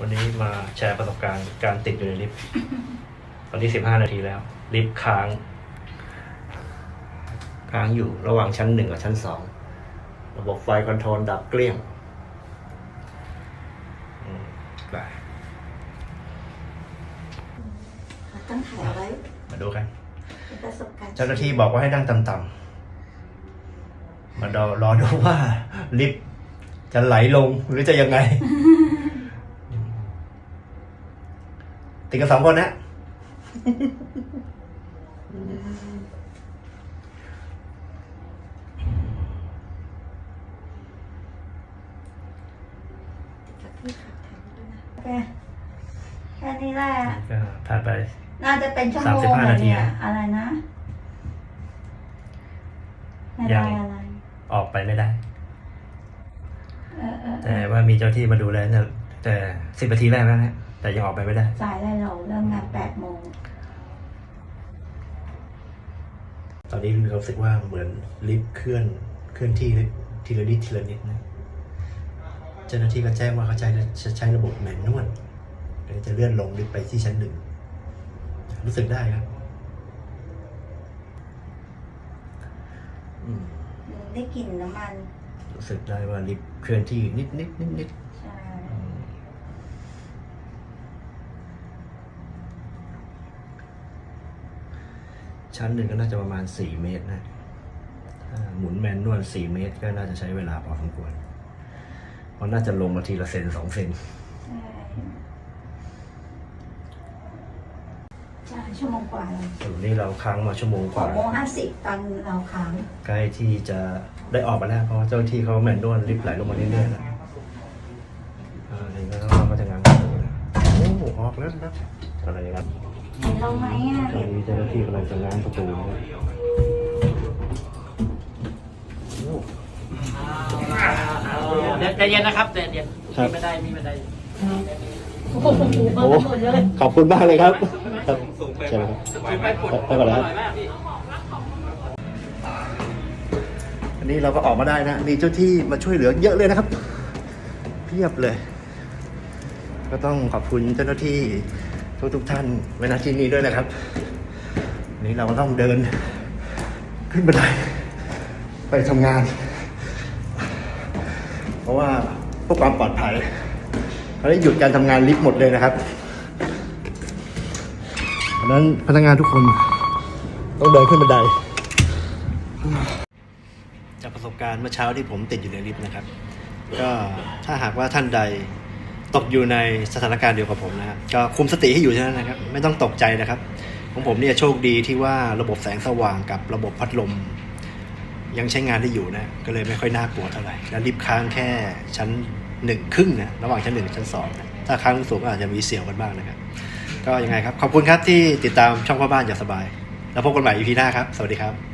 วันนี้มาแชร์ประสบการณ์การติดอยู่ในลิฟต์ตอนนี้สิบห้านาทีแล้ว ลิฟต์ค้าง ค้างอยู่ระหว่างชั้นหนึ่งกับชั้นสองระบบไฟคอนโทรลดับเกลี้ยงอืมไปต้องถ่ายเอาไว้มาดูกันเป็นประสบการณ์เจ้าหน้าที่บอกว่าให้นั่งต่ำๆมารอรอดูว่าลิฟต์จะไหลลงหรือจะยังไง ติดกันสองคนนะกับพี่ขับถ่ายด้วยนะ โอเคแค่นี้แหละ ก็ผ่านไป น่าจะเป็นชั่วโมง35อะนาทีเนี่ยนะอะไรนะไม่ยัได้ง อะไร ออกไปไม่ได้ เออเออเอแต่อว่ามีเจ้าที่มาดูแลเนี่ยแต่สิบนาทีแรกแล้วนะ แต่ยังออกไปไม่ได้ สายอะไรเราเริ่มงานแปดโมงตอนนี้มีความรู้สึกว่าเหมือนลิฟต์เคลื่อนเคลื่อนที่ทีละนิดทีละนิดนะเจ้าหน้าที่ก็แจ้งว่าเขาใช้จะใช้ระบบแมนนวลเดี๋ยวจะเลื่อนลงลิฟต์ไปที่ชั้นหนึ่งรู้สึกได้ครับอืมได้กลิ่นน้ำมัน รู้สึกได้ว่าลิฟต์เคลื่อนที่นิดนิดนิดนิด ใช่ อืม ชั้นหนึ่งก็น่าจะประมาณสี่เมตรนะหมุนแมนนวลสี่เมตรก็น่าจะใช้เวลาพอสมควรเพราะน่าจะลงมาทีละเซนสองเซนใช่ชั่วโมงกว่าเลยนนี้เราค้างมาชั่วโมงกหว่ากโมงห้าสิบตอนเราค้าง ใกล้ที่จะได้ออกมาแล้วเพราะว่าเจ้าหน้าที่เขาแมนนวลลิฟต์ไหลลงมาเรื่อยๆแล้วอ่านี่ก็เราก็จะงานประตูนโอ้ออกแล้วนะอะไรครับ เห็นเราไหมอะตอนนี้เจ้าหน้าที่กำลังจะง้างประตูนะโอ้เดี๋ยวใจเย็นนะครับใจเย็นครับมีไม่ได้มีไม่ได้โอ้โหเบิร์หมดเลยขอบคุณมากเลยครับครับใช่ไหมครับไปปวดไปก่อนนะครับร่อยมากพี่อันนี้เราก็ออกมาได้นะมีเจ้าที่มาช่วยเหลือเยอะเลยนะครับ เพียบเลย ก็ต้องขอบคุณเจ้าหน้าที่ ทุกทุกท่านไว้ณที่นี้ด้วยนะครับ นี้เราก็ต้องเดิน ขึ้นบันไดไปทำงาน เพราะว่าเพื่อความปลอดภัยเขาได้หยุดการทำงานลิฟต์หมดเลยนะครับเพราะนั้นพนักงานทุกคนต้องเดินขึ้นบันได จากประสบการณ์เมื่อเช้าที่ผมติดอยู่ในลิฟต์นะครับ ก็ถ้าหากว่าท่านใด ตกอยู่ในสถานการณ์เดียวกับผมนะครับก็คุมสติให้อยู่เท่านั้นนะครับ ไม่ต้องตกใจนะครับ ของผมเนี่ยโชคดีที่ว่าระบบแสงสว่างกับระบบพัดลม ยังใช้งานได้อยู่นะ ก็เลยไม่ค่อยน่ากลัวเท่าไหร่แล้วลิฟต์ค้างแค่ชั้นหนึ่งครึ่งนะระหว่างชั้นหนึ่งชั้นสองนะถ้าค้างสูงก็อาจจะมีเสียวกันบ้างนะครับ ก็ยังไงครับ ขอบคุณครับที่ติดตามช่องพ่อบ้านอย่างสบาย แล้วพบกันใหม่ EP หน้าครับ สวัสดีครับ